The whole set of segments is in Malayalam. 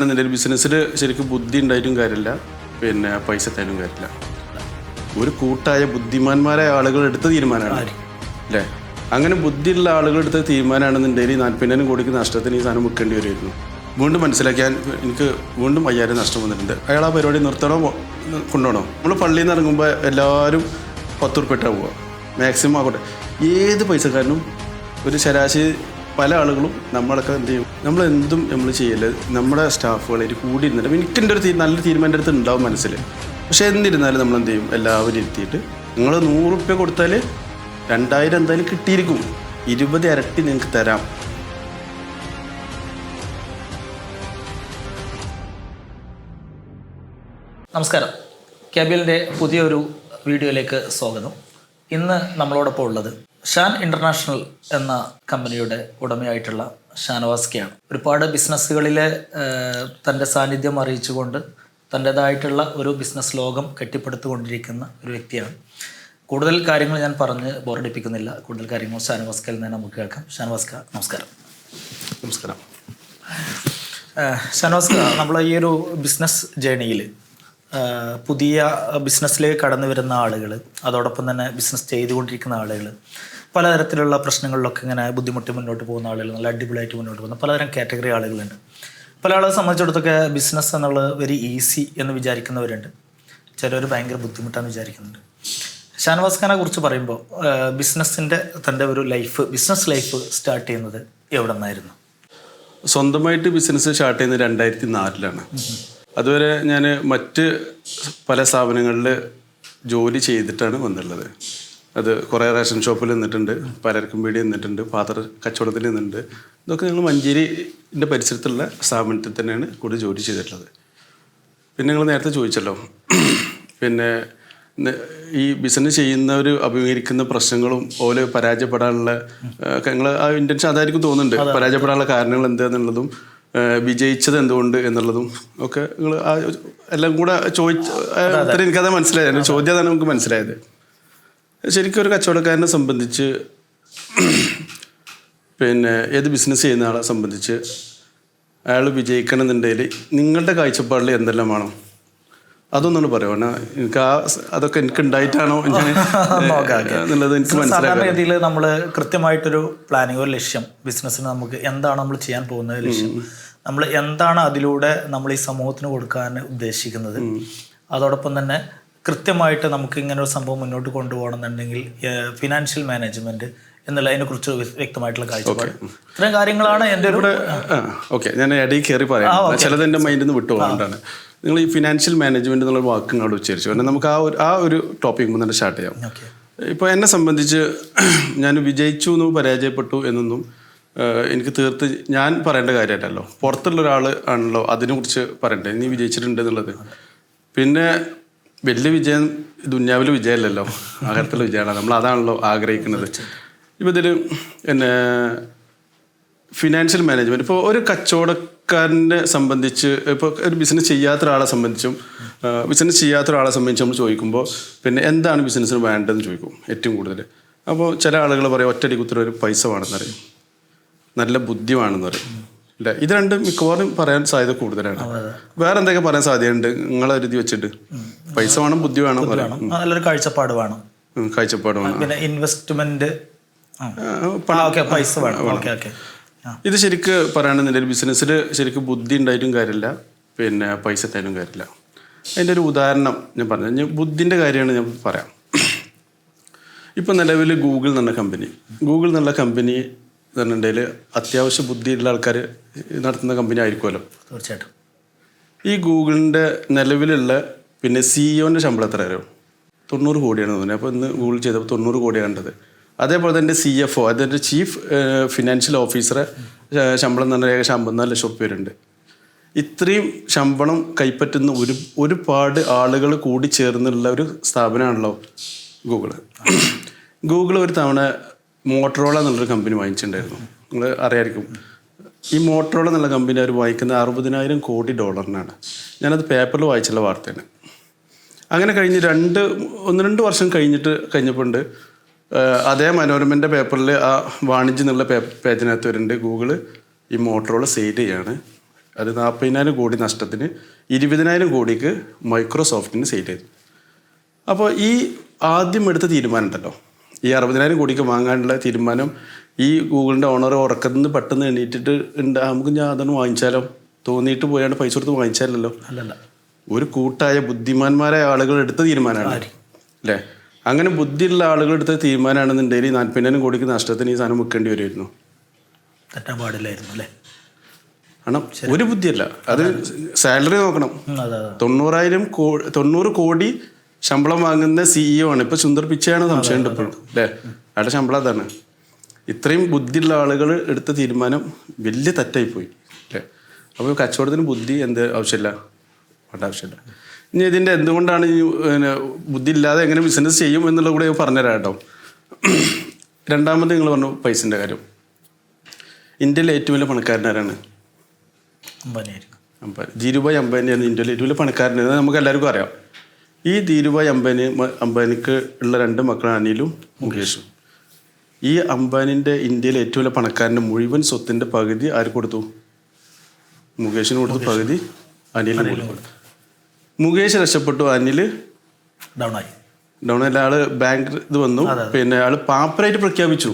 നിന്റെ ഒരു ബിസിനസ്സിൽ ശരിക്കും ബുദ്ധി ഉണ്ടായിട്ടും കാര്യമില്ല. പിന്നെ പൈസ തരും കാര്യമില്ല. ഒരു കൂട്ടായ ബുദ്ധിമാന്മാരായ ആളുകൾ എടുത്ത തീരുമാനമാണ്. അല്ലേ? അങ്ങനെ ബുദ്ധിയുള്ള ആളുകൾ എടുത്ത തീരുമാനമാണെന്നുണ്ടെങ്കിൽ നാൽപ്പതിനായിരം കോടിക്ക് നഷ്ടത്തിന് ഈ സാധനം വിൽക്കേണ്ടി വരുമായിരുന്നു വീണ്ടും മനസ്സിലാക്കാൻ എനിക്ക് വീണ്ടും അയ്യായിരം നഷ്ടം വന്നിട്ടുണ്ട്. അയാൾ ആ പരിപാടി നിർത്തണോ? കൊണ്ടുപോകണോ? നമ്മൾ പള്ളിയിൽ നിന്ന് ഇറങ്ങുമ്പോൾ എല്ലാവരും പത്ത് ഉറുപ്പിട്ടാണ് പോവുക. മാക്സിമം ആകട്ടെ. ഏത് പൈസക്കാരനും ഒരു ശരാശരി പല ആളുകളും നമ്മളൊക്കെ എന്ത് ചെയ്യും? നമ്മൾ എന്തും നമ്മൾ ചെയ്യൽ നമ്മുടെ സ്റ്റാഫുകൾ സ്റ്റാഫുകളായിട്ട് കൂടി ഇരുന്നിട്ട് എനിക്ക് എന്റെ ഒരു നല്ല തീരുമാനം അടുത്ത് ഉണ്ടാവും മനസ്സിൽ പക്ഷേ എന്നിരുന്നാലും നമ്മൾ എന്ത് ചെയ്യും? എല്ലാവരും ഇരുത്തിയിട്ട് നിങ്ങൾ നൂറ് റുപ്യ കൊടുത്താൽ രണ്ടായിരം എന്തായാലും കിട്ടിയിരിക്കും. ഇരുപത് ഇരട്ടി നിങ്ങൾക്ക് തരാം. നമസ്കാരം. കേബിളിന്റെ പുതിയൊരു വീഡിയോയിലേക്ക് സ്വാഗതം. ഇന്ന് നമ്മളോടൊപ്പം ഉള്ളത് ഷാൻ ഇന്റർനാഷണൽ എന്ന കമ്പനിയുടെ ഉടമയായിട്ടുള്ള ഷാനവാസ്കിയാണ്. ഒരുപാട് ബിസിനസ്സുകളിലെ തന്റെ സാന്നിധ്യം അറിയിച്ചുകൊണ്ട് തന്റെതായിട്ടുള്ള ഒരു ബിസിനസ് ലോകം കെട്ടിപ്പടുത്തുകൊണ്ടിരിക്കുന്ന ഒരു വ്യക്തിയാണ്. കൂടുതൽ കാര്യങ്ങൾ ഞാൻ പറഞ്ഞ് ബോറടിപ്പിക്കുന്നില്ല. കൂടുതൽ കാര്യങ്ങൾ ഷാനവാസ്കയിൽ നിന്ന് നമുക്ക് കേൾക്കാം. ഷാനവാസ്ക നമസ്കാരം. നമസ്കാരം. ഷാനവാസ്ക നമ്മൾ ഈ ഒരു ബിസിനസ് ജേണിയിൽ പുതിയ ബിസിനസ്സിലേക്ക് കടന്നു വരുന്ന ആളുകൾ അതോടൊപ്പം തന്നെ ബിസിനസ് ചെയ്തുകൊണ്ടിരിക്കുന്ന ആളുകൾ പലതരത്തിലുള്ള പ്രശ്നങ്ങളിലൊക്കെ ഇങ്ങനെ ബുദ്ധിമുട്ടി മുന്നോട്ട് പോകുന്ന ആളുകൾ നല്ല അടിപൊളിയായിട്ട് മുന്നോട്ട് പോകുന്ന പലതരം കാറ്റഗറി ആളുകളുണ്ട്. പല ആളെ സംബന്ധിച്ചിടത്തൊക്കെ ബിസിനസ് എന്നുള്ളത് വെരി ഈസി എന്ന് വിചാരിക്കുന്നവരുണ്ട്. ചിലർ ഭയങ്കര ബുദ്ധിമുട്ടാന്ന് വിചാരിക്കുന്നുണ്ട്. ഷാനവാസ് ഖാനെ കുറിച്ച് പറയുമ്പോൾ ബിസിനസ്സിന്റെ തന്റെ ഒരു ലൈഫ് ബിസിനസ് ലൈഫ് സ്റ്റാർട്ട് ചെയ്യുന്നത് എവിടെ നിന്നായിരുന്നു സ്വന്തമായിട്ട് ബിസിനസ് സ്റ്റാർട്ട് ചെയ്യുന്നത് രണ്ടായിരത്തി നാലിലാണ് അതുവരെ ഞാൻ മറ്റ് പല സ്ഥാപനങ്ങളിൽ ജോലി ചെയ്തിട്ടാണ് വന്നുള്ളത് അത് കുറേ റേഷൻ ഷോപ്പിൽ നിന്നിട്ടുണ്ട് പലർക്കും വീട് നിന്നിട്ടുണ്ട് പാത്ര കച്ചവടത്തിൽ നിന്നിട്ടുണ്ട്. ഇതൊക്കെ ഞങ്ങൾ മഞ്ചേരിന്റെ പരിസരത്തുള്ള സ്ഥാപനത്തിൽ തന്നെയാണ് കൂടുതൽ ജോലി ചെയ്തിട്ടുള്ളത്. പിന്നെ ഞങ്ങൾ നേരത്തെ ചോദിച്ചല്ലോ പിന്നെ ഈ ബിസിനസ് ചെയ്യുന്നവർ അഭിമുഖീകരിക്കുന്ന പ്രശ്നങ്ങളും ഓൽ പരാജയപ്പെടാനുള്ള ഞങ്ങൾ ആ ഇന്റൻഷൻ അതായിരിക്കും തോന്നുന്നുണ്ട്. പരാജയപ്പെടാനുള്ള കാരണങ്ങൾ എന്താണെന്നുള്ളതും വിജയിച്ചത് എന്തുകൊണ്ട് എന്നുള്ളതും ഒക്കെ നിങ്ങൾ ആ എല്ലാം കൂടെ ചോദിച്ച എനിക്കത് മനസ്സിലായത്. ചോദ്യം അതാണ് നമുക്ക് മനസ്സിലായത്. ശരിക്കും ഒരു കച്ചവടക്കാരനെ സംബന്ധിച്ച് പിന്നെ ഏത് ബിസിനസ് ചെയ്യുന്ന ആളെ സംബന്ധിച്ച് അയാൾ വിജയിക്കണമെന്നുണ്ടെങ്കിൽ നിങ്ങളുടെ കാഴ്ചപ്പാടിൽ എന്തെല്ലാം വേണം? അതൊന്നാണ് പറയുക എനിക്ക് ആ അതൊക്കെ എനിക്ക് ഉണ്ടായിട്ടാണോ എന്നുള്ളത് എനിക്ക് മനസ്സിലാക്കാം നമ്മൾ കൃത്യമായിട്ടൊരു പ്ലാനിങ് ഒരു ലക്ഷ്യം ബിസിനസ്സിന് നമുക്ക് എന്താണ് നമ്മൾ ചെയ്യാൻ പോകുന്നത് ലക്ഷ്യം. നമ്മൾ എന്താണ് അതിലൂടെ നമ്മൾ ഈ സമൂഹത്തിന് കൊടുക്കാൻ ഉദ്ദേശിക്കുന്നത്. അതോടൊപ്പം തന്നെ കൃത്യമായിട്ട് നമുക്ക് ഇങ്ങനെ ഒരു സംഭവം മുന്നോട്ട് കൊണ്ടുപോകണമെന്നുണ്ടെങ്കിൽ ഫിനാൻഷ്യൽ മാനേജ്മെന്റ് എന്നുള്ള അതിനെക്കുറിച്ച് വ്യ- വ്യക്തമായിട്ടുള്ള കാഴ്ചപ്പാട്. ഇത്രയും കാര്യങ്ങളാണ് എന്റെ ഒരു ഓക്കെ. ഞാൻ ഇടയിൽ കയറി പറയാം. ചിലത് എന്റെ മൈൻഡിൽ നിന്ന് വിട്ടുപോകാണ്ടാണ് നിങ്ങൾ ഈ ഫിനാൻഷ്യൽ മാനേജ്മെന്റ് എന്നുള്ള വാക്ക് നിങ്ങൾ ഉച്ചരിച്ചു. കാരണം നമുക്ക് ആ ഒരു ആ ഒരു ടോപ്പിക് തന്നെ സ്റ്റാർട്ട് ചെയ്യാം. ഇപ്പൊ ഇപ്പോൾ എന്നെ സംബന്ധിച്ച് ഞാൻ വിജയിച്ചു എന്നും പരാജയപ്പെട്ടു എന്നൊന്നും എനിക്ക് തീർത്ത് ഞാൻ പറയേണ്ട കാര്യമായിട്ടല്ലോ. പുറത്തുള്ള ഒരാൾ ആണല്ലോ അതിനെക്കുറിച്ച് പറയണ്ടേ നീ വിജയിച്ചിട്ടുണ്ട് എന്നുള്ളത്. പിന്നെ വലിയ വിജയം ദുന്യാവിൽ വിജയമല്ലല്ലോ. ആഹാരത്തിലെ വിജയമാണ്. നമ്മൾ അതാണല്ലോ ആഗ്രഹിക്കുന്നത്. ഇപ്പം ഇതിൽ പിന്നെ ഫിനാൻഷ്യൽ മാനേജ്മെന്റ് ഇപ്പോൾ ഒരു കച്ചവടക്കാരനെ സംബന്ധിച്ച് ഇപ്പോൾ ഒരു ബിസിനസ് ചെയ്യാത്ത ഒരാളെ സംബന്ധിച്ചും ബിസിനസ് ചെയ്യാത്ത ഒരാളെ സംബന്ധിച്ച് നമ്മൾ ചോദിക്കുമ്പോൾ പിന്നെ എന്താണ് ബിസിനസ്സിന് വേണ്ടതെന്ന് ചോദിക്കും ഏറ്റവും കൂടുതൽ അപ്പോൾ ചില ആളുകൾ പറയും ഒറ്റടി കുത്തിരി ഒരു പൈസ വേണമെന്ന് പറയും. നല്ല ബുദ്ധി വേണമെന്ന് പറയും. അല്ലേ ഇത് രണ്ടും മിക്കവാറും പറയാൻ സാധ്യത കൂടുതലാണ്. വേറെ എന്തൊക്കെ പറയാൻ സാധ്യതയുണ്ട്? നിങ്ങളെ എഴുതി വെച്ചിട്ട്. പൈസ വേണം ബുദ്ധി വേണം നല്ലൊരു കാഴ്ചപ്പാട് വേണം. കാഴ്ചപ്പാട് വേണം. പിന്നെ ഇൻവെസ്റ്റ്മെന്റ് പൈസ വേണം. ഓക്കെ ഓക്കെ ഇത് ശരിക്ക് പറയുകയാണെന്നുണ്ടെങ്കിൽ ബിസിനസ്സിൽ ശരിക്കും ബുദ്ധി ഉണ്ടായിട്ടും കാര്യമില്ല. പിന്നെ പൈസ തരും കാര്യമില്ല. അതിന്റെ ഒരു ഉദാഹരണം ഞാൻ പറഞ്ഞു ബുദ്ധിന്റെ കാര്യമാണ് ഞാൻ പറയാം. ഇപ്പം നിലവിൽ ഗൂഗിൾ എന്നുള്ള കമ്പനി ഗൂഗിൾ എന്നുള്ള കമ്പനി എന്നുണ്ടെങ്കിൽ അത്യാവശ്യ ബുദ്ധിയുള്ള ആൾക്കാർ നടത്തുന്ന കമ്പനി ആയിരിക്കുമല്ലോ. തീർച്ചയായിട്ടും. ഈ ഗൂഗിളിന്റെ നിലവിലുള്ള പിന്നെ സിഇഒന്റെ ശമ്പളം എത്ര അറിയോ തൊണ്ണൂറ് കോടിയാണ് തോന്നുന്നത് അപ്പോൾ ഇന്ന് ഗൂഗിൾ ചെയ്തപ്പോൾ തൊണ്ണൂറ് കോടിയാണ് കണ്ടത്. അതേപോലെ തന്നെ സി എഫ് ഒ അതിന്റെ ചീഫ് ഫിനാൻഷ്യൽ ഓഫീസറെ ശമ്പളം എന്ന് പറഞ്ഞാൽ ഏകദേശം അമ്പത്തിനാല് ലക്ഷം വരുന്നുണ്ട്. ഇത്രയും ശമ്പളം കൈപ്പറ്റുന്ന ഒരു ഒരുപാട് ആളുകൾ കൂടി ചേർന്നുള്ള ഒരു സ്ഥാപനമാണല്ലോ ഗൂഗിൾ. ഗൂഗിൾ ഒരു തവണ മോട്ടറോള എന്നുള്ളൊരു കമ്പനി വാങ്ങിച്ചിട്ടുണ്ടായിരുന്നു. നിങ്ങൾ അറിയായിരിക്കും. ഈ മോട്ടറോള എന്നുള്ള കമ്പനി അവർ വാങ്ങിക്കുന്ന അറുപതിനായിരം കോടി ഡോളറിനാണ്. ഞാനത് പേപ്പറിൽ വായിച്ചുള്ള വാർത്തയാണ്. അങ്ങനെ കഴിഞ്ഞ് രണ്ട് ഒന്ന് രണ്ട് വർഷം കഴിഞ്ഞിട്ട് കഴിഞ്ഞപ്പോണ്ട് അതേ മനോരമന്റെ പേപ്പറിൽ ആ വാണിജ്യം എന്നുള്ള പേ പേജിനകത്ത് വരുന്നുണ്ട് ഗൂഗിൾ ഈ മോട്ടറോള സെയിൽ ചെയ്യാണ്. അത് നാൽപ്പതിനായിരം കോടി നഷ്ടത്തിന് ഇരുപതിനായിരം കോടിക്ക് മൈക്രോസോഫ്റ്റിന് സെയിൽ ചെയ്തു. അപ്പോൾ ഈ ആദ്യം എടുത്ത തീരുമാനം ഉണ്ടല്ലോ. ഈ അറുപതിനായിരം കോടിക്ക് വാങ്ങാനുള്ള തീരുമാനം ഈ ഗൂഗിളിന്റെ ഓണർ ഉറക്കത്തിൽ നിന്ന് പെട്ടെന്ന് എണീറ്റിട്ട് ഉണ്ട്. നമുക്ക് ഞാൻ അതൊന്ന് വാങ്ങിച്ചാലോ? തോന്നിയിട്ട് പോയാണ്ട് പൈസ കൊടുത്ത് വാങ്ങിച്ചാലല്ലോ? അല്ലല്ല ഒരു കൂട്ടായ ബുദ്ധിമാന്മാരായ ആളുകൾ എടുത്ത തീരുമാനമാണ്. അല്ലേ? അങ്ങനെ ബുദ്ധിയുള്ള ആളുകൾ എടുത്ത തീരുമാനമാണെന്നുണ്ടെങ്കിൽ നാൽപ്പതിനായിരം കോടിക്ക് നഷ്ടത്തിന് ഈ സാധനം വിൽക്കേണ്ടി വരുമായിരുന്നു. തെറ്റാൻ പാടില്ലായിരുന്നു അല്ലേ? കാരണം ഒരു ബുദ്ധിയല്ല. അത് സാലറി നോക്കണം. തൊണ്ണൂറായിരം കോ തൊണ്ണൂറ് കോടി ശമ്പളം വാങ്ങുന്ന സിഇഒ ആണ്. ഇപ്പൊ സുന്ദർ പിച്ചയാണ് സംശയമുണ്ട് ഇപ്പോഴും അല്ലേ? അയാളുടെ ശമ്പളം അതാണ്. ഇത്രയും ബുദ്ധിയുള്ള ആളുകൾ എടുത്ത തീരുമാനം വലിയ തെറ്റായി പോയി. അല്ലേ അപ്പോൾ കച്ചവടത്തിന് ബുദ്ധി എന്ത് ആവശ്യമില്ല? വേണ്ട ആവശ്യമില്ല. ഇനി ഇതിന്റെ എന്തുകൊണ്ടാണ് ഈ പിന്നെ ബുദ്ധി ഇല്ലാതെ എങ്ങനെ ബിസിനസ് ചെയ്യും എന്നുള്ള കൂടെ പറഞ്ഞുതരാം കേട്ടോ. രണ്ടാമത് നിങ്ങൾ പറഞ്ഞു പൈസന്റെ കാര്യം. ഇന്ത്യയിലെ ഏറ്റവും വലിയ പണക്കാരനാരാണ് അംബാനിയായിരിക്കും. അംബാനി. അംബാനിയാണ് ഇന്ത്യയിലെ ഏറ്റവും വലിയ പണക്കാരൻ. നമുക്ക് എല്ലാവർക്കും അറിയാം. ഈ ധീരുഭായ് അംബാനി അംബാനിക്ക് ഉള്ള രണ്ട് മക്കളാണ് അനിലും മുകേഷും. ഈ അംബാനിന്റെ ഇന്ത്യയിലെ ഏറ്റവും വലിയ പണക്കാരന്റെ മുഴുവൻ സ്വത്തിന്റെ പകുതി ആർക്ക് കൊടുത്തു? മുകേഷിന് കൊടുത്തു പകുതി അനിലിന് കൊടുത്തു. മുകേഷ് രക്ഷപ്പെട്ടു അനിൽ ഡൗൺ ആയി. ഡൗൺ അല്ല ആൾ ബാങ്ക് ഇത് വന്നു. പിന്നെ ആൾ പാപ്പറായിട്ട് പ്രഖ്യാപിച്ചു.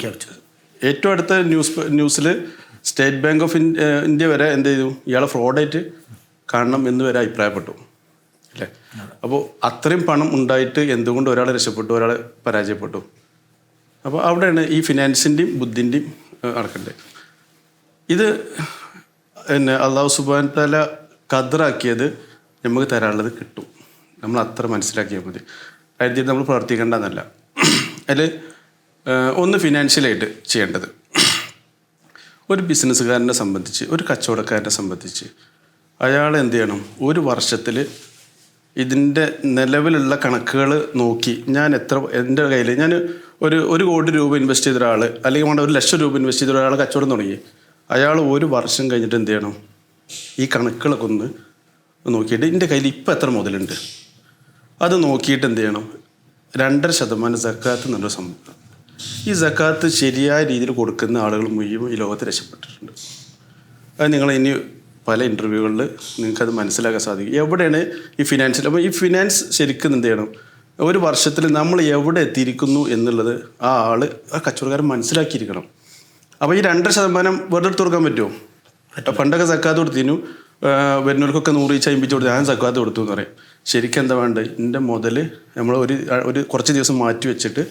ഏറ്റവും അടുത്ത ന്യൂസ് ന്യൂസിൽ സ്റ്റേറ്റ് ബാങ്ക് ഓഫ് ഇന്ത്യ വരെ എന്ത് ചെയ്തു? ഇയാളെ ഫ്രോഡായിട്ട് കാണണം എന്ന് വരെ അഭിപ്രായപ്പെട്ടു. അല്ലേ? അപ്പോൾ അത്രയും പണം ഉണ്ടായിട്ട് എന്തുകൊണ്ട് ഒരാൾ രക്ഷപ്പെട്ടു ഒരാൾ പരാജയപ്പെട്ടു? അപ്പോൾ അവിടെയാണ് ഈ ഫിനാൻസിന്റെയും ബുദ്ധിന്റെയും നടക്കേണ്ടത് ഇത് പിന്നെ അള്ളാഹു സുബാൻ തല കദറാക്കിയത് നമുക്ക് തരാനുള്ളത് കിട്ടും. നമ്മൾ അത്ര മനസ്സിലാക്കിയാൽ മതി. അതിൽ നമ്മൾ പ്രവർത്തിക്കേണ്ടതെന്നല്ല അതിൽ ഒന്ന് ഫിനാൻഷ്യലായിട്ട് ചെയ്യേണ്ടത്. ഒരു ബിസിനസ്സുകാരനെ സംബന്ധിച്ച് ഒരു കച്ചവടക്കാരനെ സംബന്ധിച്ച് അയാൾ എന്ത് ചെയ്യണം? ഒരു വർഷത്തിൽ ഇതിന്റെ നിലവിലുള്ള കണക്കുകൾ നോക്കി ഞാൻ എത്ര എന്റെ കയ്യിൽ ഞാൻ ഒരു ഒരു കോടി രൂപ ഇൻവെസ്റ്റ് ചെയ്ത ഒരാൾ അല്ലെങ്കിൽ വേണ്ട ഒരു ലക്ഷം രൂപ ഇൻവെസ്റ്റ് ചെയ്ത ഒരാൾ കച്ചവടം തുടങ്ങി. അയാൾ ഒരു വർഷം കഴിഞ്ഞിട്ട് എന്ത് ചെയ്യണം? ഈ കണക്കുകളൊക്കെ ഒന്ന് നോക്കിയിട്ട് എന്റെ കയ്യിൽ ഇപ്പം എത്ര മുതലുണ്ട്? അത് നോക്കിയിട്ട് എന്ത് ചെയ്യണം? രണ്ടര ശതമാനം സക്കാത്ത് നല്ല സംഭവം. ഈ സക്കാത്ത് ശരിയായ രീതിയിൽ കൊടുക്കുന്ന ആളുകൾ മുഴുവൻ ഈ ലോകത്ത് രക്ഷപ്പെട്ടിട്ടുണ്ട്. അത് നിങ്ങൾ ഇനി പല ഇന്റർവ്യൂകളിൽ നിങ്ങൾക്കത് മനസ്സിലാക്കാൻ സാധിക്കും. എവിടെയാണ് ഈ ഫിനാൻഷ്യൽ അപ്പോൾ ഈ ഫിനാൻസ് ശരിക്കും എന്ത് ചെയ്യണം? ഒരു വർഷത്തിൽ നമ്മൾ എവിടെ എത്തിയിരിക്കുന്നു എന്നുള്ളത് ആ ആൾ ആ കച്ചവടക്കാരൻ മനസ്സിലാക്കിയിരിക്കണം. അപ്പോൾ ഈ രണ്ടര ശതമാനം വെറുതെ എടുത്ത് കൊടുക്കാൻ പറ്റുമോ? പണ്ടൊക്കെ സക്കാത്ത് കൊടുത്തിനു വരുന്നവർക്കൊക്കെ നൂറ് ഈച്ച അമ്പിച്ച് കൊടുത്തു. ഞാൻ സക്കാത്ത് കൊടുത്തു എന്ന് പറയും. ശരിക്കും എന്താ വേണ്ടത്? എന്റെ മുതൽ നമ്മൾ ഒരു ഒരു കുറച്ച് ദിവസം മാറ്റി വെച്ചിട്ട്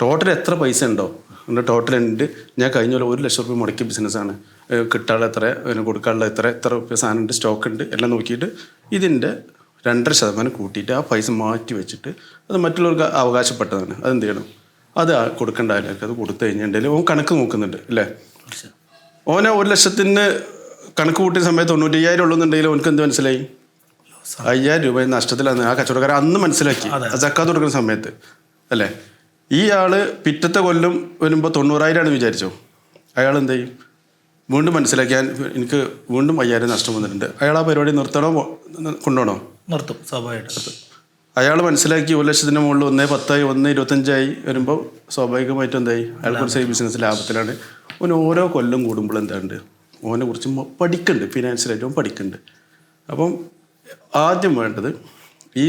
ടോട്ടൽ എത്ര പൈസ ഉണ്ടോ? എന്റെ ടോട്ടൽ ഉണ്ട്. ഞാൻ കഴിഞ്ഞ പോലെ ഒരു ലക്ഷം റുപ്യ മുടക്കിയ ബിസിനസ്സാണ് കിട്ടാനുള്ള എത്ര അതിന് കൊടുക്കാനുള്ള എത്ര എത്ര റുപ്യ സാധനം ഉണ്ട് സ്റ്റോക്ക് ഉണ്ട് എല്ലാം നോക്കിയിട്ട് ഇതിന്റെ രണ്ടര ശതമാനം കൂട്ടിയിട്ട് ആ പൈസ മാറ്റി വെച്ചിട്ട് അത് മറ്റുള്ളവർക്ക് അവകാശപ്പെട്ടതാണ്. അതെന്ത് ചെയ്യണം? അത് കൊടുക്കേണ്ട ആൾക്ക് അത് കൊടുത്തു കഴിഞ്ഞിട്ടുണ്ടെങ്കിൽ ഓൻ കണക്ക് നോക്കുന്നുണ്ട് അല്ലേ? ഓനെ ഒരു ലക്ഷത്തിന് കണക്ക് കൂട്ടിയ സമയത്ത് തൊണ്ണൂറ്റയ്യായിരം ഉള്ളൂന്നുണ്ടെങ്കിൽ ഓനക്ക് എന്ത് മനസ്സിലായി? അയ്യായിരം രൂപ നഷ്ടത്തിലാണ് ആ കച്ചവടക്കാരൻ അന്ന് മനസ്സിലാക്കി ജക്കാത്ത് കൊടുക്കുന്ന സമയത്ത് അല്ലേ? ഈ ആൾ പിറ്റത്തെ കൊല്ലം വരുമ്പോൾ തൊണ്ണൂറായിരമാണ് വിചാരിച്ചോ? അയാൾ എന്ത് ചെയ്യും? വീണ്ടും മനസ്സിലാക്കിയാൽ എനിക്ക് വീണ്ടും അയ്യായിരം നഷ്ടം വന്നിട്ടുണ്ട്. അയാൾ ആ പരിപാടി നിർത്തണോ? കൊണ്ടുപോകണോ? നിർത്തും സ്വാഭാവികമായിട്ട്. അയാൾ മനസ്സിലാക്കി ഒരു ലക്ഷത്തിന് മുകളിൽ ഒന്നേ പത്തായി ഒന്ന് ഇരുപത്തഞ്ചായി വരുമ്പോൾ സ്വാഭാവികമായിട്ടും എന്തായി? അയാൾ കുറച്ച് ബിസിനസ് ലാഭത്തിലാണ്. ഓന് ഓരോ കൊല്ലം കൂടുമ്പോൾ എന്താണ്ട്? ഓനെ കുറിച്ച് പഠിക്കുന്നുണ്ട് ഫിനാൻഷ്യലായിട്ട് ഓൻ പഠിക്കുന്നുണ്ട് അപ്പം ആദ്യം വേണ്ടത് ഈ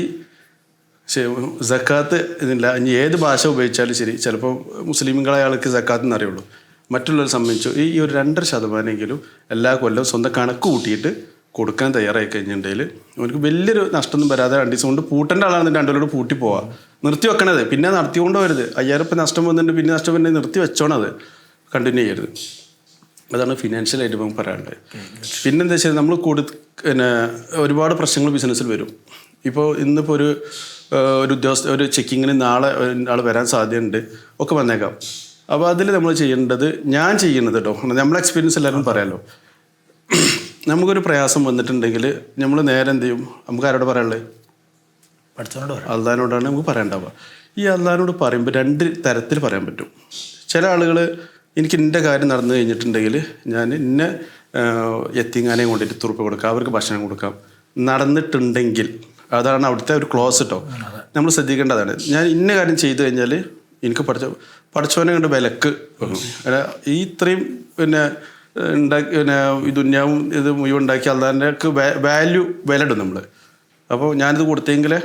ജക്കാത്ത് ഇതില്ല. ഇനി ഏത് ഭാഷ ഉപയോഗിച്ചാലും ശരി. ചിലപ്പോൾ മുസ്ലിമുകളെ ആൾക്ക് ജക്കാത്ത് എന്നറിയുള്ളൂ. മറ്റുള്ളവരെ സംബന്ധിച്ചു ഈ ഒരു രണ്ടര ശതമാനമെങ്കിലും എല്ലാ കൊല്ലവും സ്വന്തം കണക്ക് കൂട്ടിയിട്ട് കൊടുക്കാൻ തയ്യാറായി കഴിഞ്ഞിട്ടുണ്ടെങ്കിൽ അവർക്ക് വലിയൊരു നഷ്ടമൊന്നും വരാതെ രണ്ട് കൊണ്ട് പൂട്ടേണ്ട ആളാണെന്ന് രണ്ടുപേരോട് പൂട്ടി പോവാം. നിർത്തി വെക്കണത്. പിന്നെ നടത്തിക്കൊണ്ട് വരുത് അയ്യായിരം ഇപ്പം നഷ്ടം വന്നിട്ടുണ്ട്. പിന്നെ നഷ്ടം പിന്നെ നിർത്തി വെച്ചോണത് കണ്ടിന്യൂ ചെയ്യരുത്. അതാണ് ഫിനാൻഷ്യലായിട്ട് ഇപ്പം പറയാനുള്ളത്. പിന്നെന്താ വെച്ചാൽ നമ്മൾ കൊടു പിന്നെ ഒരുപാട് പ്രശ്നങ്ങൾ ബിസിനസ്സിൽ വരും. ഇപ്പോൾ ഇന്നിപ്പോൾ ഒരു ഒരു ഉദ്യോഗസ്ഥ ഒരു ചെക്കിങ്ങിന് നാളെ ആൾ വരാൻ സാധ്യതയുണ്ട്. ഒക്കെ വന്നേക്കാം. അപ്പോൾ അതിൽ നമ്മൾ ചെയ്യേണ്ടത് ഞാൻ ചെയ്യുന്നത് കേട്ടോ നമ്മളെ എക്സ്പീരിയൻസ് എല്ലാവരും പറയാമല്ലോ നമുക്കൊരു പ്രയാസം വന്നിട്ടുണ്ടെങ്കിൽ നമ്മൾ നേരെ എന്ത് ചെയ്യും? നമുക്ക് ആരോട് പറയാനുള്ളത്? അള്ളഹാനോടാണ് നമുക്ക് പറയണ്ടാവുക ഈ അള്ളഹാനോട് പറയുമ്പോൾ രണ്ട് തരത്തിൽ പറയാൻ പറ്റും. ചില ആളുകൾ എനിക്ക് എന്റെ കാര്യം നടന്നു കഴിഞ്ഞിട്ടുണ്ടെങ്കിൽ ഞാൻ ഇന്ന എത്തിങ്ങാനെ കൊണ്ടിട്ട് തുറപ്പ് കൊടുക്കാം. അവർക്ക് ഭക്ഷണം കൊടുക്കാം. നടന്നിട്ടുണ്ടെങ്കിൽ അതാണ് അവിടുത്തെ ഒരു ക്ലോസ് കേട്ടോ നമ്മൾ ശ്രദ്ധിക്കേണ്ടതാണ്. ഞാൻ ഇന്ന കാര്യം ചെയ്തു കഴിഞ്ഞാൽ എനിക്ക് പഠിച്ച പഠിച്ചവനെ കണ്ട് വിലക്ക്. ഈ ഇത്രയും പിന്നെ ഉണ്ടാക്കി പിന്നെ ഈ ദുന്യാവും ഇത് മുഴുവൻ ഉണ്ടാക്കി അള്ളാന്റെ വാല്യൂ വില ഇടും നമ്മൾ അപ്പോൾ ഞാനിത് കൊടുത്തെങ്കിലേ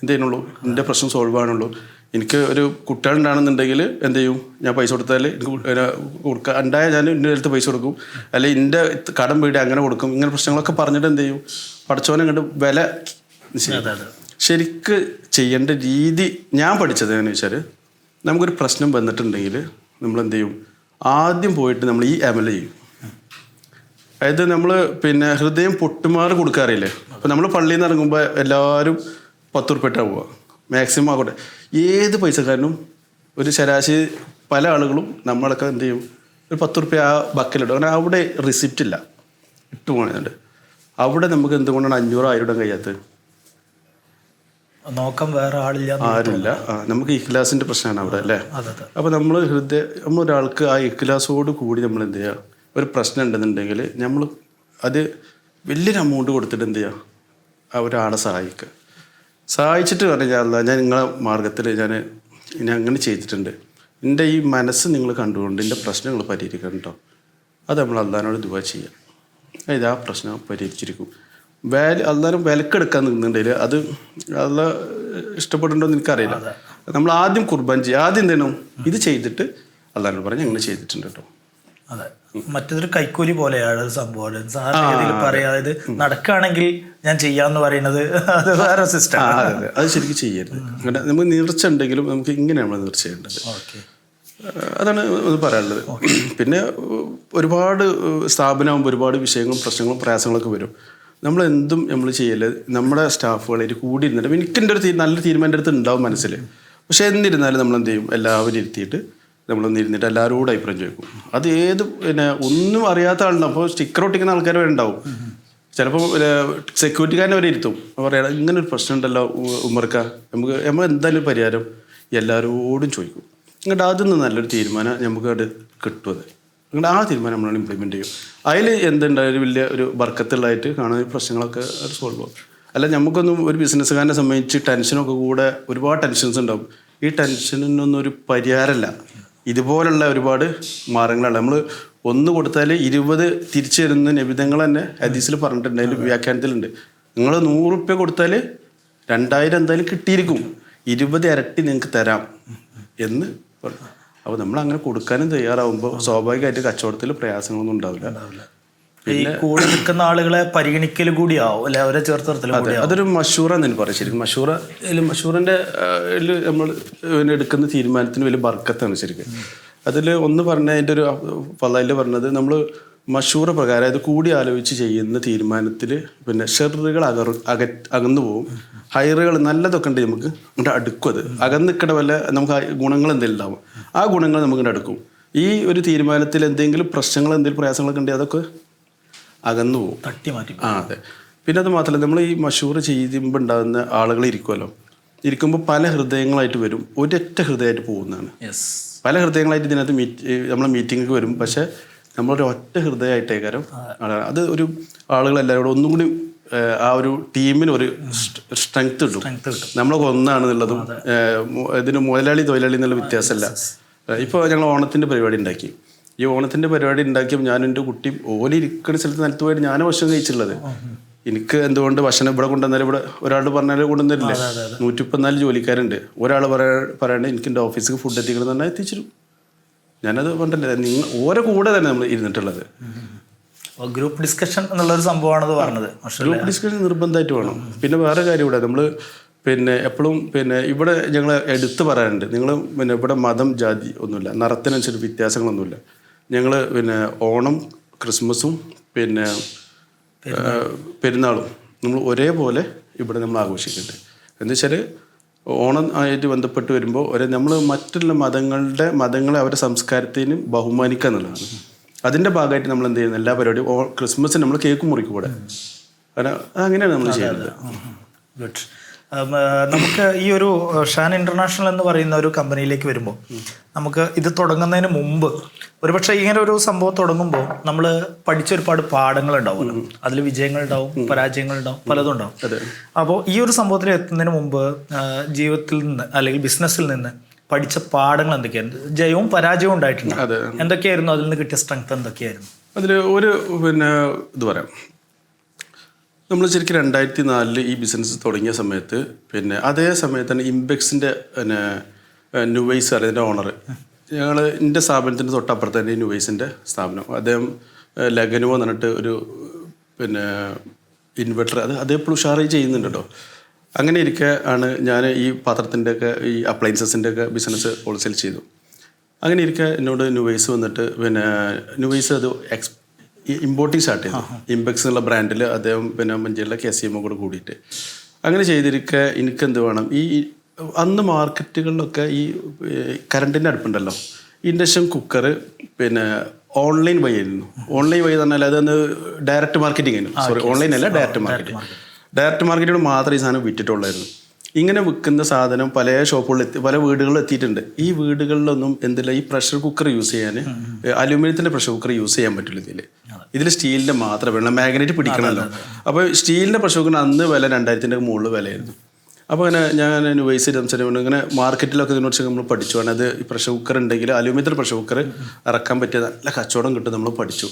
എന്ത് ചെയ്യുന്നുള്ളൂ? എന്റെ പ്രശ്നം സോൾവ് ആണുള്ളൂ എനിക്ക് ഒരു കുട്ടികളുണ്ടാണെന്നുണ്ടെങ്കിൽ എന്ത് ചെയ്യും? ഞാൻ പൈസ കൊടുത്താൽ എനിക്ക് കൊടുക്കുക ഉണ്ടായ ഞാൻ എന്റെ അടുത്ത് പൈസ കൊടുക്കും. അല്ലെങ്കിൽ എന്റെ കടം വീട് അങ്ങനെ കൊടുക്കും. ഇങ്ങനെ പ്രശ്നങ്ങളൊക്കെ പറഞ്ഞിട്ട് എന്ത് ചെയ്യും? പഠിച്ചവനെ കണ്ട് വില ശരിക്ക് ചെയ്യേണ്ട രീതി ഞാൻ പഠിച്ചത് എന്ന് വെച്ചാൽ നമുക്കൊരു പ്രശ്നം വന്നിട്ടുണ്ടെങ്കിൽ നമ്മൾ എന്ത് ചെയ്യും ആദ്യം പോയിട്ട് നമ്മൾ ഈ അമല ചെയ്യും. അതായത് നമ്മൾ പിന്നെ ഹൃദയം പൊട്ടുമാറ് കൊടുക്കാറില്ലേ അപ്പോൾ നമ്മൾ പള്ളിയിൽ നിന്ന് ഇറങ്ങുമ്പോൾ എല്ലാവരും പത്ത് ഉറുപ്പിട്ടാണ് പോവുക. മാക്സിമം ആകട്ടെ ഏത് പൈസക്കാരനും ഒരു ശരാശരി പല ആളുകളും നമ്മളൊക്കെ എന്ത് ചെയ്യും? ഒരു പത്ത് ഉറുപ്പ്യ ആ ബക്കിലിടും അങ്ങനെ അവിടെ റിസിപ്റ്റ് ഇല്ല. ഇട്ട് പോകുന്നുണ്ട് അവിടെ നമുക്ക് എന്തുകൊണ്ടാണ് അഞ്ഞൂറ് ആയിരം ഇടാൻ കഴിയാത്തത്? നോക്കാൻ വേറെ ആളില്ല ആരുമില്ല ആ, നമുക്ക് ഇഖ്ലാസിന്റെ പ്രശ്നമാണ് അവിടെ അല്ലേ? അപ്പോൾ നമ്മൾ ഹൃദയ നമ്മൾ ഒരാൾക്ക് ആ ഇഖ്ലാസോട് കൂടി നമ്മൾ എന്ത് ചെയ്യുക ഒരു പ്രശ്നം ഉണ്ടെന്നുണ്ടെങ്കിൽ നമ്മൾ അത് വലിയൊരു എമൗണ്ട് കൊടുത്തിട്ട് എന്ത് ചെയ്യുക ആ ഒരാളെ സഹായിക്കുക സഹായിച്ചിട്ട് പറഞ്ഞാൽ ഞാൻ നിങ്ങളെ മാർഗത്തിൽ ഞാൻ ഞാൻ അങ്ങനെ ചെയ്തിട്ടുണ്ട്. എന്റെ ഈ മനസ്സ് നിങ്ങൾ കണ്ടുകൊണ്ട് എന്റെ പ്രശ്നങ്ങൾ പരിഹരിക്കണം കേട്ടോ അത് നമ്മൾ അള്ളഹാനോട് ദുവാ ചെയ്യാം. ഇത് ആ പ്രശ്നം പരിഹരിച്ചിരിക്കും. വാൽ എല്ലാവരും വിലക്കെടുക്കാൻ നിന്നുണ്ടെങ്കിൽ അത് അല്ല ഇഷ്ടപ്പെടുന്നുണ്ടോ എന്ന് എനിക്കറിയില്ല നമ്മൾ ആദ്യം കുർബാൻ ചെയ്യുക ആദ്യം എന്തേനും ഇത് ചെയ്തിട്ട് അള്ളഹാനോട് പറഞ്ഞ് അങ്ങനെ ചെയ്തിട്ടുണ്ട് കേട്ടോ. അതെ. മറ്റൊരു കൈക്കൂലി പോലെയാണ് സംഭവം പറയാം അതായത് നടക്കുകയാണെങ്കിൽ ഞാൻ ചെയ്യാന്ന് പറയുന്നത് അത് വേറെ സിസ്റ്റം അതെ ശരിക്കും ചെയ്യരുത്. നമുക്ക് നീർച്ച ഉണ്ടെങ്കിലും നമുക്ക് ഇങ്ങനെയാണ് നമ്മൾ നീർച്ച ചെയ്യേണ്ടത്. അതാണ് പറയാനുള്ളത്. പിന്നെ ഒരുപാട് സ്ഥാപനമാകുമ്പോൾ ഒരുപാട് വിഷയങ്ങളും പ്രശ്നങ്ങളും പ്രയാസങ്ങളൊക്കെ വരും. നമ്മൾ എന്തും നമ്മൾ ചെയ്യൽ നമ്മുടെ സ്റ്റാഫുകളായിട്ട് കൂടി ഇരുന്നിട്ട് എനിക്ക് എന്റെ ഒരു നല്ല തീരുമാനം അടുത്ത് ഉണ്ടാവും മനസ്സിൽ പക്ഷെ എന്നിരുന്നാലും നമ്മൾ എന്ത് ചെയ്യും എല്ലാവരും ഇരുത്തിയിട്ട് നമ്മളൊന്ന് ഇരുന്നിട്ട് എല്ലാവരോടും അഭിപ്രായം ചോദിക്കും. അത് ഏത് പിന്നെ ഒന്നും അറിയാത്ത ആളുണ്ടാവും. അപ്പോൾ സ്റ്റിക്കർ ഒട്ടിക്കുന്ന ആൾക്കാർ വരെ ഉണ്ടാവും. ചിലപ്പോൾ സെക്യൂരിറ്റിക്കാരനെ വരെ ഇരുത്തും. പറയാം ഇങ്ങനെ ഒരു പ്രശ്നം ഉണ്ടല്ലോ ഉമ്മർക്ക നമുക്ക് നമ്മൾ എന്തായാലും പരിഹാരം? എല്ലാവരോടും ചോദിക്കും. എന്നിട്ട് അതിൽ നിന്ന് നല്ലൊരു തീരുമാനം നമുക്ക് അത്. കിട്ടും എന്നിട്ട് ആ തീരുമാനം നമ്മൾ ഇംപ്ലിമെന്റ് ചെയ്യും. അതിൽ എന്തുണ്ടായാലും വലിയ ഒരു വർക്കത്തുള്ളതായിട്ട് കാണുന്ന പ്രശ്നങ്ങളൊക്കെ സോൾവ് ആവും അല്ല നമുക്കൊന്നും ഒരു ബിസിനസ്സുകാരനെ സംബന്ധിച്ച് ടെൻഷനൊക്കെ കൂടെ ഒരുപാട് ടെൻഷൻസ് ഉണ്ടാവും. ഈ ടെൻഷനൊന്നും ഒരു പരിഹാരമല്ല. ഇതുപോലുള്ള ഒരുപാട് മാർഗങ്ങളാണ്. നമ്മൾ ഒന്ന് കൊടുത്താൽ ഇരുപത് തിരിച്ചു തരുന്ന നിബിധങ്ങൾ തന്നെ ഹദീസിൽ പറഞ്ഞിട്ടുണ്ട്. അതിൽ വ്യാഖ്യാനത്തിലുണ്ട്. നിങ്ങൾ നൂറ് റുപ്യ കൊടുത്താൽ രണ്ടായിരം എന്തായാലും കിട്ടിയിരിക്കും. ഇരുപത് ഇരട്ടി നിങ്ങൾക്ക് തരാം എന്ന് പറഞ്ഞു. അപ്പോൾ നമ്മൾ അങ്ങനെ കൊടുക്കാനും തയ്യാറാവുമ്പോൾ സ്വാഭാവികമായിട്ട് കച്ചവടത്തിൽ പ്രയാസങ്ങളൊന്നും ഉണ്ടാവില്ല. ഈ കൂടെ നിൽക്കുന്ന ആളുകളെ പരിഗണിക്കൽ കൂടിയാവും അല്ലെ? അവരെ ചേർത്ത് നിർത്തലും അതൊരു മഷൂറ എന്ന് പറയും. ശരിക്കും മഷൂറ മഷൂറിന്റെ മഷൂറിന്റെ നമ്മൾ എടുക്കുന്ന തീരുമാനത്തിന് വലിയ ബർക്കത്താണ് ശരിക്കും. അതിൽ ഒന്ന് പറഞ്ഞ അതിന്റെ ഒരു ഫലയിൽ പറഞ്ഞത് നമ്മൾ മഷൂറ പ്രകാരം അത് കൂടി ആലോചിച്ച് ചെയ്യുന്ന തീരുമാനത്തിൽ പിന്നെ ഷെറുകൾ അകർ അക അകന്നു പോകും ഹൈറുകൾ നല്ലതൊക്കെ ഉണ്ട് നമുക്ക് ഇവിടെ അടുക്കും അത്. അകന്ന് നിൽക്കണ വല്ല നമുക്ക് ഗുണങ്ങൾ എന്തെങ്കിലും ഉണ്ടാവും. ആ ഗുണങ്ങൾ നമുക്ക് അടുക്കും. ഈ ഒരു തീരുമാനത്തിൽ എന്തെങ്കിലും പ്രശ്നങ്ങൾ എന്തെങ്കിലും പ്രയാസങ്ങളൊക്കെ ഉണ്ടെങ്കിൽ അതൊക്കെ അകന്നു പോകും തട്ടി മാറ്റി ആ അതെ. പിന്നെ അത് മാത്രമല്ല നമ്മൾ ഈ മഷൂർ ചെയ്യുമ്പോൾ ഉണ്ടാകുന്ന ആളുകൾ ഇരിക്കുമല്ലോ ഇരിക്കുമ്പോൾ പല ഹൃദയങ്ങളായിട്ട് വരും. ഒരൊറ്റ ഹൃദയമായിട്ട് പോകുന്നതാണ്. പല ഹൃദയങ്ങളായിട്ട് ഇതിനകത്ത് മീറ്റ് നമ്മളെ മീറ്റിംഗ് വരും. പക്ഷെ നമ്മളൊരു ഒറ്റ ഹൃദയമായിട്ടേക്കാരം. അത് ഒരു ആളുകളെല്ലാവരും കൂടെ ഒന്നും കൂടി ആ ഒരു ടീമിന് ഒരു സ്ട്രെങ്ത് കിട്ടും. നമ്മളൊക്കെ ഒന്നാണെന്നുള്ളതും ഇതിന് മുതലാളി തൊഴിലാളി എന്നുള്ള വ്യത്യാസമല്ല. ഇപ്പോൾ ഞങ്ങൾ ഓണത്തിന്റെ പരിപാടി ഉണ്ടാക്കി. ഈ ഓണത്തിന്റെ പരിപാടി ഉണ്ടാക്കിയപ്പോൾ ഞാൻ എന്റെ കുട്ടി ഓല ഇരിക്കുന്ന സ്ഥലത്ത് നിലത്ത് പോയിട്ട് ഞാൻ ഭക്ഷണം കഴിച്ചിട്ടുള്ളത്. എനിക്ക് എന്തുകൊണ്ട് ഭക്ഷണം ഇവിടെ കൊണ്ടുവന്നാലും ഇവിടെ ഒരാൾ പറഞ്ഞാൽ കൊണ്ടുവന്നില്ലേ നൂറ്റിപ്പത്തിനാല് ജോലിക്കാരുണ്ട്. ഒരാൾ പറയാ പറയാണ്ട് എനിക്ക് എന്റെ ഓഫീസിൽ ഫുഡ് എത്തിക്കണം എന്ന് പറഞ്ഞാൽ എത്തിച്ചിരും. ഞാനത് പണ്ടല്ലേ നിങ്ങൾ ഓരോ കൂടെ തന്നെ നമ്മൾ ഇരുന്നിട്ടുള്ളത്. ഗ്രൂപ്പ് ഡിസ്കഷൻ എന്നുള്ളൊരു സംഭവമാണത് പറഞ്ഞത്. പക്ഷേ ഗ്രൂപ്പ് ഡിസ്കഷൻ നിർബന്ധമായിട്ട് വേണം. പിന്നെ വേറെ കാര്യം ഇവിടെ നമ്മൾ പിന്നെ എപ്പോഴും പിന്നെ ഇവിടെ ഞങ്ങൾ എടുത്തു പറയാറുണ്ട് നിങ്ങൾ പിന്നെ ഇവിടെ മതം ജാതി ഒന്നുമില്ല. നിറത്തിനനുസരിച്ച് വ്യത്യാസങ്ങളൊന്നുമില്ല. ഞങ്ങൾ പിന്നെ ഓണം ക്രിസ്മസും പിന്നെ പെരുന്നാളും. നമ്മൾ ഒരേപോലെ ഇവിടെ നമ്മൾ ആഘോഷിക്കുന്നുണ്ട് എന്ന് വെച്ചാൽ ഓണം ആയിട്ട് ബന്ധപ്പെട്ട് വരുമ്പോൾ ഒരു നമ്മൾ മറ്റുള്ള മതങ്ങളുടെ മതങ്ങളെ അവരുടെ സംസ്കാരത്തിനും ബഹുമാനിക്കുക എന്നുള്ളതാണ്. അതിന്റെ ഭാഗമായിട്ട് നമ്മൾ എന്ത് ചെയ്യുന്നത്? എല്ലാ പരിപാടിയും ഓ ക്രിസ്മസിന് നമ്മൾ കേക്ക് മുറിക്കൂടെ കാരണം അങ്ങനെയാണ് നമ്മൾ ചെയ്യുന്നത്. നമുക്ക് ഈ ഒരു ഷാൻ ഇന്റർനാഷണൽ എന്ന് പറയുന്ന ഒരു കമ്പനിയിലേക്ക് വരുമ്പോൾ നമുക്ക് ഇത് തുടങ്ങുന്നതിന് മുമ്പ് ഒരുപക്ഷെ ഇങ്ങനെ ഒരു സംഭവം തുടങ്ങുമ്പോൾ നമ്മൾ പഠിച്ച ഒരുപാട് പാഠങ്ങൾ ഉണ്ടാവുമല്ലോ അതിൽ വിജയങ്ങൾ ഉണ്ടാവും പരാജയങ്ങൾ ഉണ്ടാവും പലതും ഉണ്ടാവും അപ്പോൾ ഈ ഒരു സംഭവത്തിൽ എത്തുന്നതിന് മുമ്പ് ജീവിതത്തിൽ നിന്ന് അല്ലെങ്കിൽ ബിസിനസ്സിൽ നിന്ന് പഠിച്ച പാഠങ്ങൾ എന്തൊക്കെയാണ് ജയവും പരാജയവും ഉണ്ടായിട്ടുണ്ട്. എന്തൊക്കെയായിരുന്നു? അതിൽ നിന്ന് കിട്ടിയ സ്ട്രെങ്ത് എന്തൊക്കെയായിരുന്നു? അതിൽ ഒരു പിന്നെ ഇത് പറയാം. നമ്മൾ ശരിക്കും രണ്ടായിരത്തി നാലിൽ ഈ ബിസിനസ് തുടങ്ങിയ സമയത്ത് പിന്നെ അതേ സമയത്ത് തന്നെ ഇംബെക്സിന്റെ പിന്നെ നുവൈസ് അതിന്റെ ഓണർ ഞങ്ങൾ എന്റെ സ്ഥാപനത്തിന്റെ തൊട്ടപ്പുറത്ത് തന്നെ നുവൈസിന്റെ സ്ഥാപനം. അദ്ദേഹം ലഗനുവോ എന്ന് പറഞ്ഞിട്ട് ഒരു പിന്നെ ഇൻവെർട്ടർ അത് അതേപ്പോഴും ഉഷാറായി ചെയ്യുന്നുണ്ട് അങ്ങനെ ഇരിക്കെ ആണ് ഞാൻ ഈ പാത്രത്തിന്റെ ഒക്കെ ഈ അപ്ലയൻസസിന്റെ ഒക്കെ ബിസിനസ് ഹോൾസെയിൽ ചെയ്തു. അങ്ങനെ ഇരിക്കെ എന്നോട് നുവൈസ് വന്നിട്ട് പിന്നെ നുവൈസ് അത് എക്സ് ഇമ്പോർട്ടിങ് സ്റ്റാർട്ട് ചെയ്തു. ഇമ്പെക്സ് എന്നുള്ള ബ്രാൻഡിൽ അദ്ദേഹം പിന്നെ മഞ്ചേരിയിലെ കെ സി എമ്മോ കൂടെ കൂടിയിട്ട്. അങ്ങനെ ചെയ്തിരിക്കെ എനിക്ക് എന്ത് വേണം? ഈ അന്ന് മാർക്കറ്റുകളിലൊക്കെ ഈ കറണ്ടിന്റെ അടുപ്പുണ്ടല്ലോ. ഇൻഡക്ഷൻ കുക്കർ പിന്നെ ഓൺലൈൻ വഴി ആയിരുന്നു. ഓൺലൈൻ വഴി പറഞ്ഞാൽ അതൊന്ന് ഡയറക്റ്റ് മാർക്കറ്റിംഗ് ആയിരുന്നു. സോറി ഓൺലൈൻ അല്ല ഡയറക്റ്റ് മാർക്കറ്റിംഗ് ഡയറക്റ്റ് മാർക്കറ്റിലൂടെ മാത്രമേ ഈ സാധനം വിറ്റിട്ടുള്ളായിരുന്നു. ഇങ്ങനെ വിൽക്കുന്ന സാധനം പല ഷോപ്പുകളിൽ എത്തി പല വീടുകളിൽ എത്തിയിട്ടുണ്ട്. ഈ വീടുകളിലൊന്നും എന്തില്ല ഈ പ്രഷർ കുക്കർ യൂസ് ചെയ്യാൻ അലുമിനിയത്തിന്റെ പ്രഷർ കുക്കർ യൂസ് ചെയ്യാൻ പറ്റില്ല ഇതിൽ ഇതിൽ സ്റ്റീലിന്റെ മാത്രമേ വേണം മാഗ്നറ്റ് പിടിക്കണമല്ലോ. അപ്പോൾ സ്റ്റീലിന്റെ പ്രഷർ കുക്കറിന് അന്ന് വില രണ്ടായിരത്തിന്റെ മുകളിൽ വിലയായിരുന്നു. അപ്പോൾ അങ്ങനെ ഞാൻ വയസ്സ് സംസാരിച്ചുകൊണ്ട് ഇങ്ങനെ മാർക്കറ്റിലൊക്കെ ഇതിനെക്കുറിച്ച് നമ്മൾ പഠിച്ചു. ആണ് അത് ഈ പ്രഷർ കുക്കർ ഉണ്ടെങ്കിൽ അലുമിനിയത്തിൽ പ്രഷർ കുക്കർ ഇറക്കാൻ പറ്റിയ നല്ല കച്ചവടം കിട്ടും നമ്മൾ പഠിച്ചു.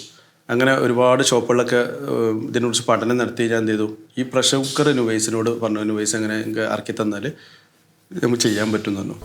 അങ്ങനെ ഒരുപാട് ഷോപ്പുകളിലൊക്കെ ഇതിനെക്കുറിച്ച് പഠനം നടത്തി ഞാൻ എന്ത് ചെയ്തു. ഈ പ്രഷർ കുക്കർ വൈസിനോട് പറഞ്ഞു വൈസ് അങ്ങനെ ഇറക്കി തന്നാൽ നമുക്ക് ചെയ്യാൻ പറ്റും പറഞ്ഞു.